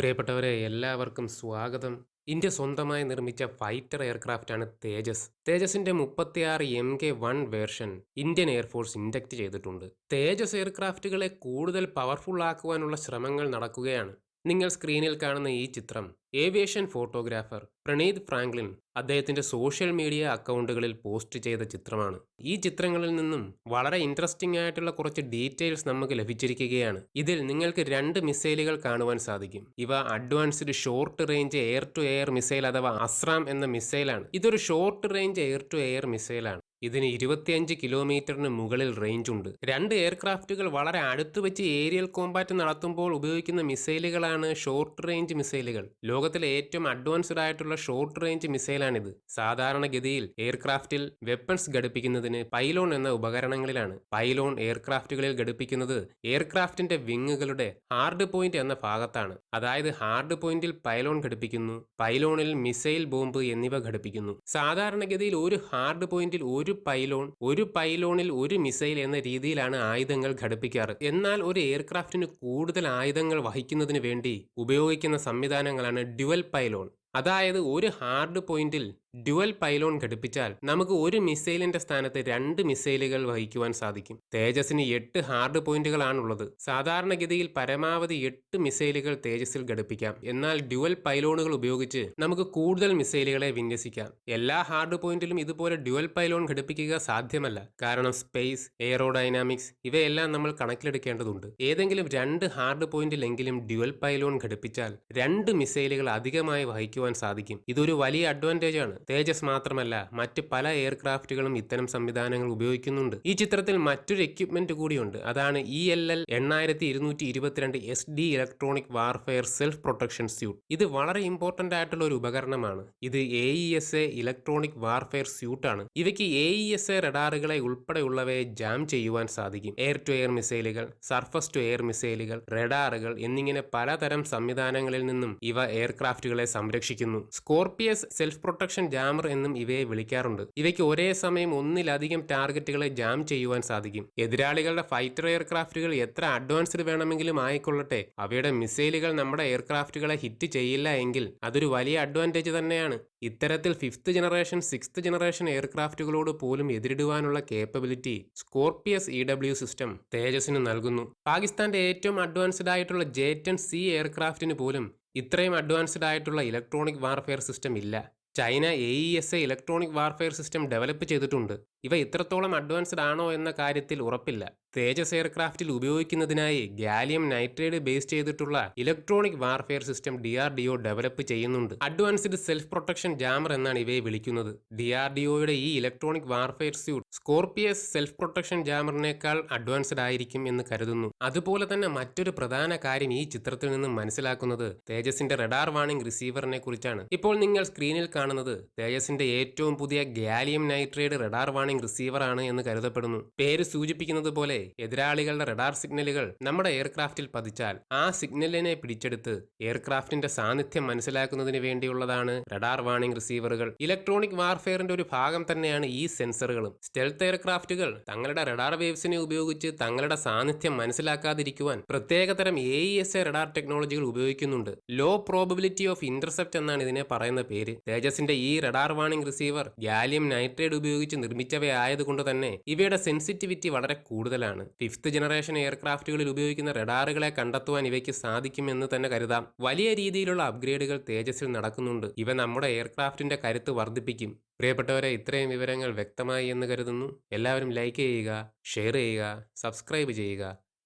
പ്രിയപ്പെട്ടവരെ എല്ലാവർക്കും സ്വാഗതം. ഇന്ത്യ സ്വന്തമായി നിർമ്മിച്ച ഫൈറ്റർ എയർക്രാഫ്റ്റാണ് തേജസ്. തേജസിന്റെ മുപ്പത്തിയാറ് M K one version Indian air force induct ചെയ്തിട്ടുണ്ട്. തേജസ് എയർക്രാഫ്റ്റുകളെ കൂടുതൽ പവർഫുൾ ആക്കുവാനുള്ള ശ്രമങ്ങൾ നടക്കുകയാണ്. നിങ്ങൾ സ്ക്രീനിൽ കാണുന്ന ഈ ചിത്രം ഏവിയേഷൻ ഫോട്ടോഗ്രാഫർ പ്രണീത് ഫ്രാങ്ക്ലിൻ അദ്ദേഹത്തിന്റെ സോഷ്യൽ മീഡിയ അക്കൗണ്ടുകളിൽ പോസ്റ്റ് ചെയ്ത ചിത്രമാണ്. ഈ ചിത്രങ്ങളിൽ നിന്നും വളരെ ഇൻട്രസ്റ്റിംഗ് ആയിട്ടുള്ള കുറച്ച് ഡീറ്റെയിൽസ് നമുക്ക് ലഭിച്ചിരിക്കുകയാണ്. ഇതിൽ നിങ്ങൾക്ക് രണ്ട് മിസൈലുകൾ കാണുവാൻ സാധിക്കും. ഇവ advanced short range air to air missile അഥവാ അസ്രാം എന്ന മിസൈലാണ്. ഇതൊരു short range air to air മിസൈലാണ്. ഇതിന് ഇരുപത്തിയഞ്ച് കിലോമീറ്ററിന് മുകളിൽ റേഞ്ച് ഉണ്ട് രണ്ട് എയർക്രാഫ്റ്റുകൾ വളരെ അടുത്ത് വെച്ച് ഏരിയൽ കോമ്പാറ്റ് നടത്തുമ്പോൾ ഉപയോഗിക്കുന്ന മിസൈലുകളാണ് ഷോർട്ട് റേഞ്ച് മിസൈലുകൾ. ലോകത്തിലെ ഏറ്റവും അഡ്വാൻസ്ഡ് ആയിട്ടുള്ള ഷോർട്ട് റേഞ്ച് മിസൈലാണിത്. സാധാരണഗതിയിൽ എയർക്രാഫ്റ്റിൽ വെപ്പൺസ് ഘടിപ്പിക്കുന്നതിന് പൈലോൺ എന്ന ഉപകരണങ്ങളിലാണ്. പൈലോൺ എയർക്രാഫ്റ്റുകളിൽ ഘടിപ്പിക്കുന്നത് എയർക്രാഫ്റ്റിന്റെ വിങ്ങുകളുടെ ഹാർഡ് പോയിന്റ് എന്ന ഭാഗത്താണ്. അതായത് ഹാർഡ് പോയിന്റിൽ പൈലോൺ ഘടിപ്പിക്കുന്നു പൈലോണിൽ മിസൈൽ ബോംബ് എന്നിവ ഘടിപ്പിക്കുന്നു. സാധാരണഗതിയിൽ ഒരു ഹാർഡ് പോയിന്റിൽ ഒരു ഒരു പൈലോൺ ഒരു പൈലോണിൽ ഒരു മിസൈൽ എന്ന രീതിയിലാണ് ആയുധങ്ങൾ ഘടിപ്പിക്കാറ്. എന്നാൽ ഒരു എയർക്രാഫ്റ്റിന് കൂടുതൽ ആയുധങ്ങൾ വഹിക്കുന്നതിന് വേണ്ടി ഉപയോഗിക്കുന്ന സംവിധാനങ്ങളാണ് ഡ്യുവൽ പൈലോൺ. അതായത് ഒരു ഹാർഡ് പോയിന്റിൽ ഡ്യുവൽ പൈലോൺ ഘടിപ്പിച്ചാൽ നമുക്ക് ഒരു മിസൈലിന്റെ സ്ഥാനത്ത് രണ്ട് മിസൈലുകൾ വഹിക്കുവാൻ സാധിക്കും. തേജസിന് എട്ട് ഹാർഡ് പോയിന്റുകളാണുള്ളത്. സാധാരണഗതിയിൽ പരമാവധി എട്ട് മിസൈലുകൾ തേജസിൽ ഘടിപ്പിക്കാം. എന്നാൽ ഡ്യുവൽ പൈലോണുകൾ ഉപയോഗിച്ച് നമുക്ക് കൂടുതൽ മിസൈലുകളെ വിന്യസിക്കാം. എല്ലാ ഹാർഡ് പോയിന്റിലും ഇതുപോലെ ഡ്യുവൽ പൈലോൺ ഘടിപ്പിക്കുക സാധ്യമല്ല. കാരണം സ്പേസ് എയറോഡൈനാമിക്സ് ഇവയെല്ലാം നമ്മൾ കണക്കിലെടുക്കേണ്ടതുണ്ട്. ഏതെങ്കിലും രണ്ട് ഹാർഡ് പോയിന്റിലെങ്കിലും ഡ്യുവൽ പൈലോൺ ഘടിപ്പിച്ചാൽ രണ്ട് മിസൈലുകൾ അധികമായി വഹിക്കുവാൻ സാധിക്കും. ഇതൊരു വലിയ അഡ്വാന്റേജ് ആണ് തേജസ് മാത്രമല്ല മറ്റ് പല എയർക്രാഫ്റ്റുകളും ഇത്തരം സംവിധാനങ്ങൾ ഉപയോഗിക്കുന്നുണ്ട്. ഈ ചിത്രത്തിൽ മറ്റൊരു എക്യുപ്മെന്റ് കൂടിയുണ്ട്. അതാണ് ഇ എൽ എൽ എണ്ണായിരത്തി ഇരുന്നൂറ്റി ഇരുപത്തിരണ്ട് S D electronic warfare self protection suite ഇത് വളരെ ഇമ്പോർട്ടന്റ് ആയിട്ടുള്ള ഒരു ഉപകരണമാണ്. ഇത് A E S A electronic warfare സ്യൂട്ടാണ് ഇവയ്ക്ക് എ ഇ എസ് എ റഡാറുകളെ ഉൾപ്പെടെയുള്ളവയെ ജാം ചെയ്യുവാൻ സാധിക്കും. എയർ ടു എയർ മിസൈലുകൾ സർഫസ് ടു എയർ മിസൈലുകൾ റഡാറുകൾ എന്നിങ്ങനെ പലതരം സംവിധാനങ്ങളിൽ നിന്നും ഇവ എയർക്രാഫ്റ്റുകളെ സംരക്ഷിക്കുന്നു. സ്കോർപിയസ് സെൽഫ് പ്രൊട്ടക്ഷൻ ജാമർ എന്നും ഇവയെ വിളിക്കാറുണ്ട്. ഇവയ്ക്ക് ഒരേ സമയം ഒന്നിലധികം ടാർഗറ്റുകളെ ജാം ചെയ്യുവാൻ സാധിക്കും. എതിരാളികളുടെ ഫൈറ്റർ എയർക്രാഫ്റ്റുകൾ എത്ര അഡ്വാൻസ്ഡ് വേണമെങ്കിലും ആയിക്കൊള്ളട്ടെ അവയുടെ മിസൈലുകൾ നമ്മുടെ എയർക്രാഫ്റ്റുകളെ ഹിറ്റ് ചെയ്യില്ല എങ്കിൽ അതൊരു വലിയ അഡ്വാന്റേജ് തന്നെയാണ്. ഇത്തരത്തിൽ ഫിഫ്ത്ത് ജനറേഷൻ സിക്സ്ത് ജനറേഷൻ എയർക്രാഫ്റ്റുകളോട് പോലും എതിരിടുവാനുള്ള capability Scorpius E W system തേജസിന് നൽകുന്നു. പാകിസ്ഥാന്റെ ഏറ്റവും അഡ്വാൻസ്ഡ് ആയിട്ടുള്ള ജേറ്റൻ സി എയർക്രാഫ്റ്റിന് പോലും ഇത്രയും അഡ്വാൻസ്ഡ് ആയിട്ടുള്ള ഇലക്ട്രോണിക് വാർഫെയർ സിസ്റ്റം ഇല്ല. China A E S A electronic warfare system develop ചെയ്തിട്ടുണ്ട്. ഇവ ഇത്രത്തോളം അഡ്വാൻസ്ഡ് ആണോ എന്ന കാര്യത്തിൽ ഉറപ്പില്ല. തേജസ് എയർക്രാഫ്റ്റിൽ ഉപയോഗിക്കുന്നതിനായി ഗാലിയം നൈട്രേഡ് ബേസ് ചെയ്തിട്ടുള്ള electronic warfare system D R D O develop ചെയ്യുന്നുണ്ട്. അഡ്വാൻസ്ഡ് സെൽഫ് പ്രൊട്ടക്ഷൻ ജാമർ എന്നാണ് ഇവയെ വിളിക്കുന്നത്. ഡി ആർ ഡി ഒയുടെ ഈ electronic warfare suite Scorpius self protection ജാമറിനേക്കാൾ advanced ആയിരിക്കും എന്ന് കരുതുന്നു. അതുപോലെ തന്നെ മറ്റൊരു പ്രധാന കാര്യം ഈ ചിത്രത്തിൽ നിന്നും മനസ്സിലാക്കുന്നത് തേജസിന്റെ റഡാർ വാണിംഗ് റിസീവറിനെ കുറിച്ചാണ്. ഇപ്പോൾ നിങ്ങൾ സ്ക്രീനിൽ കാണുന്നത് തേജസിന്റെ ഏറ്റവും പുതിയ gallium nitride radar warning receiver ആണ് എന്ന് കരുതപ്പെടുന്നു. പേര് സൂചിപ്പിക്കുന്നത് പോലെ എതിരാളികളുടെ റഡാർ സിഗ്നലുകൾ നമ്മുടെ എയർക്രാഫ്റ്റിൽ പതിച്ചാൽ ആ സിഗ്നലിനെ പിടിച്ചെടുത്ത് എയർക്രാഫ്റ്റിന്റെ സാന്നിധ്യം മനസ്സിലാക്കുന്നതിന് വേണ്ടിയുള്ളതാണ് റഡാർ വാണിംഗ് റിസീവറുകൾ ഇലക്ട്രോണിക് വാർഫെയറിന്റെ ഒരു ഭാഗം തന്നെയാണ് ഈ സെൻസറുകളും സ്റ്റെൽത്ത് എയർക്രാഫ്റ്റുകൾ തങ്ങളുടെ റഡാർ വേവ്സിനെ ഉപയോഗിച്ച് തങ്ങളുടെ സാന്നിധ്യം മനസ്സിലാക്കാതിരിക്കുവാൻ പ്രത്യേകതരം A E S A radar ടെക്നോളജികൾ ഉപയോഗിക്കുന്നുണ്ട്. ലോ പ്രോബിലിറ്റി ഓഫ് ഇന്റർസെപ്റ്റ് എന്നാണ് ഇതിനെ പറയുന്ന പേര്. തേജസിന്റെ ഈ radar warning receiver gallium nitride ഉപയോഗിച്ച് നിർമ്മിച്ചവയായതുകൊണ്ട് തന്നെ ഇവയുടെ സെൻസിറ്റിവിറ്റി വളരെ കൂടുതലാണ്. ഫിഫ്ത് ഫിഫ്ത്ത് ജനറേഷൻ എയർക്രാഫ്റ്റുകളിൽ ഉപയോഗിക്കുന്ന റഡാറുകളെ കണ്ടെത്തുവാൻ ഇവയ്ക്ക് സാധിക്കുമെന്ന് തന്നെ കരുതാം. വലിയ രീതിയിലുള്ള അപ്ഗ്രേഡുകൾ തേജസ്സിൽ നടക്കുന്നുണ്ട്. ഇവ നമ്മുടെ എയർക്രാഫ്റ്റിന്റെ കരുത്ത് വർദ്ധിപ്പിക്കും. പ്രിയപ്പെട്ടവരെ ഇത്രയും വിവരങ്ങൾ വ്യക്തമായി എന്ന് കരുതുന്നു. എല്ലാവരും ലൈക്ക് ചെയ്യുക ഷെയർ ചെയ്യുക സബ്സ്ക്രൈബ് ചെയ്യുക.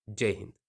ജയ് ഹിന്ദ്.